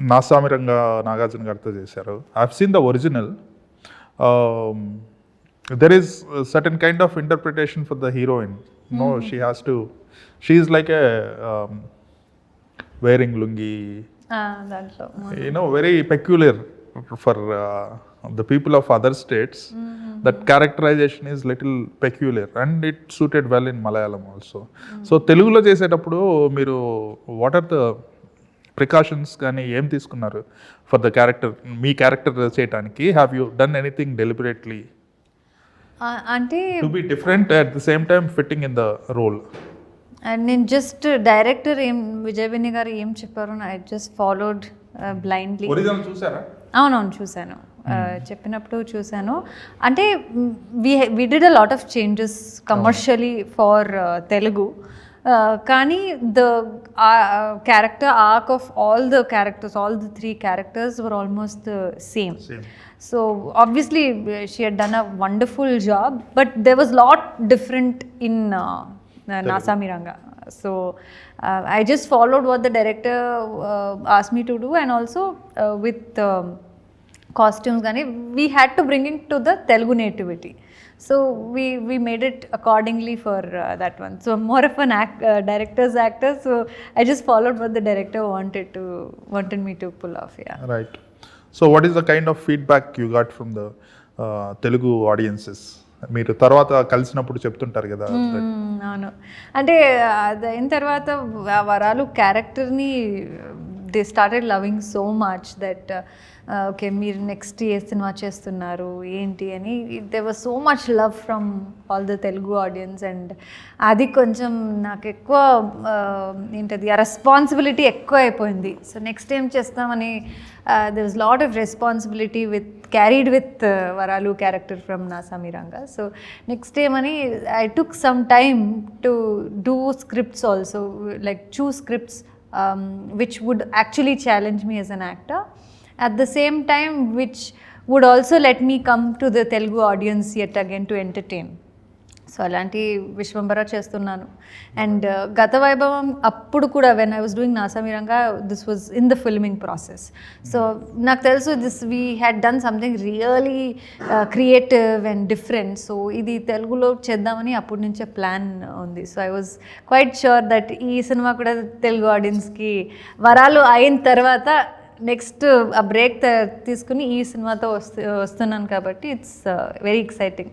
నాస్వామి రంగ నాగార్జున గారితో చేశారు. I in the original there is certain kind of interpretation for the heroine no she has to she's like a wearing lungi you know very peculiar for the people of other states that characterization is little peculiar and it suited well in Malayalam also so తెలుగులో చేసేటప్పుడు మీరు what are the precautions కానీ ఏం తీసుకున్నారు for the character మీ character చేయడానికి have you done anything deliberately అంటే to be different at the same time fitting in the role and నేను జస్ట్ డైరెక్టర్ ఏం విజయవిని గారు ఏం చెప్పారు ఐ జస్ట్ ఫాలోడ్ బ్లైండ్లీ చూసారా? అవునవును చూశాను. ఆ, చెప్పినప్పుడు చూశాను. అంటే we we did a lot of changes commercially for Telugu Uh, Kani, the uh, uh, character arc of all the characters, all the three characters were almost the same. same. So obviously uh, she had done a wonderful job, but there was lot different in uh, Nasa Miranga. So uh, I just followed what the director uh, asked me to do, and also uh, with. Um, costumes కానీ we had to bring in to the Telugu nativity so we we made it accordingly for that one so more of an ac directors actors so I just followed but the director wanted to wanted me to pull off yeah right so what is the kind of feedback you got from the Telugu audiences మీరు తర్వాత కలిసినప్పుడు చెప్తుంటారు కదా. అవును. అంటే అదైన తర్వాత వరాలు క్యారెక్టర్ని they started loving so much that okay మీరు నెక్స్ట్ ఏ సినిమా చేస్తున్నారు ఏంటి అని they was so much love from all the Telugu audience and అది కొంచెం నాకు ఎక్కువ ఏంటది ఆ రెస్పాన్సిబిలిటీ ఎక్కువ అయిపోయింది సో నెక్స్ట్ ఏం చేస్తామని they was lot of responsibility with carried with Varalu character from Naa Saami Ranga so next ఏమని I took some time to do scripts also like chew scripts um, which would actually challenge me as an actor. At the same time, which would also let me come to the Telugu audience yet again to entertain. So అలాంటి విశ్వంబర చేస్తున్నాను. And uh, గత వైభవం అప్పుడు కూడా when I was doing Naa Saami Ranga this was in the filming process so నాకు తెలుసు this we had done something really creative and different so ఇది తెలుగులో చేద్దామని అప్పటి నుంచే ప్లాన్ ఉంది. So I was quite sure that ఈ సినిమా కూడా తెలుగు ఆడియన్స్కి వరాలు అయిన తర్వాత నెక్స్ట్ ఆ బ్రేక్ తీసుకుని ఈ సినిమాతో వస్తు వస్తున్నాను కాబట్టి ఇట్స్ వెరీ ఎక్సైటింగ్